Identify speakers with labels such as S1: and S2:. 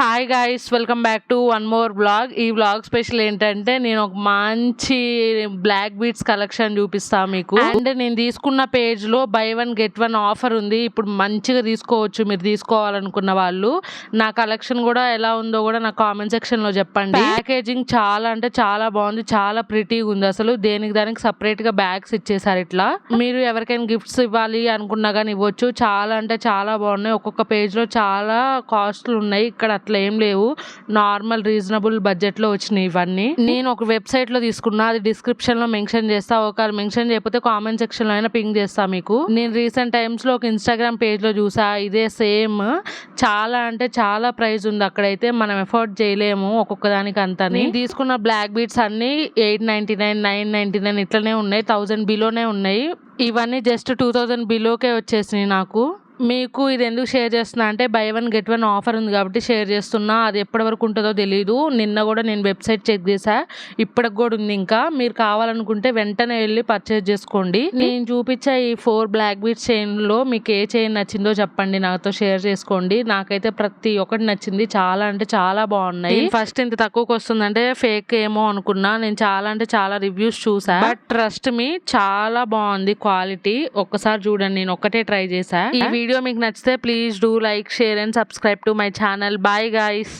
S1: Hi guys welcome back to one more blog ఈ blog special ఏంటంటే నేను ఒక మంచి బ్లాక్ బీట్స్ కలెక్షన్ చూపిస్తా మీకు. అండ్ నేను తీసుకున్న పేజ్లో buy one get one offer ఉంది. ఇప్పుడు మంచిగా తీసుకోవచ్చు మీరు తీసుకోవాలనుకున్న వాళ్ళు. నా కలెక్షన్ కూడా ఎలా ఉందో కూడా నా కామెంట్ సెక్షన్లో చెప్పండి. ప్యాకేజింగ్ చాలా అంటే చాలా బాగుంది. చాలా ప్రిటీగా ఉంది. అసలు దేనికి దానికి సపరేట్గా బ్యాగ్స్ ఇచ్చేసారు ఇట్లా. మీరు ఎవరికైనా గిఫ్ట్స్ ఇవ్వాలి అనుకున్నా కానీ ఇవ్వచ్చు. చాలా అంటే చాలా బాగున్నాయి. ఒక్కొక్క పేజ్లో చాలా కాస్ట్లు ఉన్నాయి. ఇక్కడ అట్లా ఏం లేవు. నార్మల్ రీజనబుల్ బడ్జెట్లో వచ్చినాయి ఇవన్నీ. నేను ఒక వెబ్సైట్లో తీసుకున్నా అది డిస్క్రిప్షన్లో మెన్షన్ చేస్తా ఒకవేళ మెన్షన్ చేయకపోతే కామెంట్ సెక్షన్లో అయినా పింక్ చేస్తా మీకు. నేను రీసెంట్ టైమ్స్లో ఒక ఇన్స్టాగ్రామ్ పేజ్లో చూసా ఇదే సేమ్. చాలా అంటే చాలా ప్రైస్ ఉంది అక్కడైతే మనం ఎఫోర్డ్ చేయలేము ఒక్కొక్క దానికి అంతా నేను తీసుకున్న బ్లాక్ బీట్స్ అన్నీ eight ninety nine nine ninety nine ఇట్లనే ఉన్నాయి థౌజండ్ బిలోనే ఉన్నాయి. ఇవన్నీ జస్ట్ టూ థౌజండ్ బిలోకే వచ్చేసినాయి నాకు. మీకు ఇది ఎందుకు షేర్ చేస్తున్నా అంటే buy one get one offer ఉంది కాబట్టి షేర్ చేస్తున్నా. అది ఎప్పటి వరకు ఉంటుందో తెలియదు నిన్న కూడా నేను వెబ్సైట్ చెక్ చేసా ఇప్పటికి కూడా ఉంది ఇంకా. మీరు కావాలనుకుంటే వెంటనే వెళ్ళి పర్చేజ్ చేసుకోండి. నేను చూపించే ఈ ఫోర్ బ్లాక్ బీట్ చైన్లో మీకు ఏ చైన్ నచ్చిందో చెప్పండి. నాతో షేర్ చేసుకోండి. నాకైతే ప్రతి ఒక్కటి నచ్చింది. చాలా అంటే చాలా బాగున్నాయి. ఫస్ట్ ఇంత తక్కువకి వస్తుందంటే ఫేక్ ఏమో అనుకున్నా. నేను చాలా అంటే చాలా రివ్యూస్ చూసా బట్ ట్రస్ట్ మీ చాలా బాగుంది క్వాలిటీ ఒక్కసారి చూడండి. నేను ఒక్కటే ట్రై చేసా ఈ వీడియో మీకు నచ్చితే please do like share and subscribe to my channel bye guys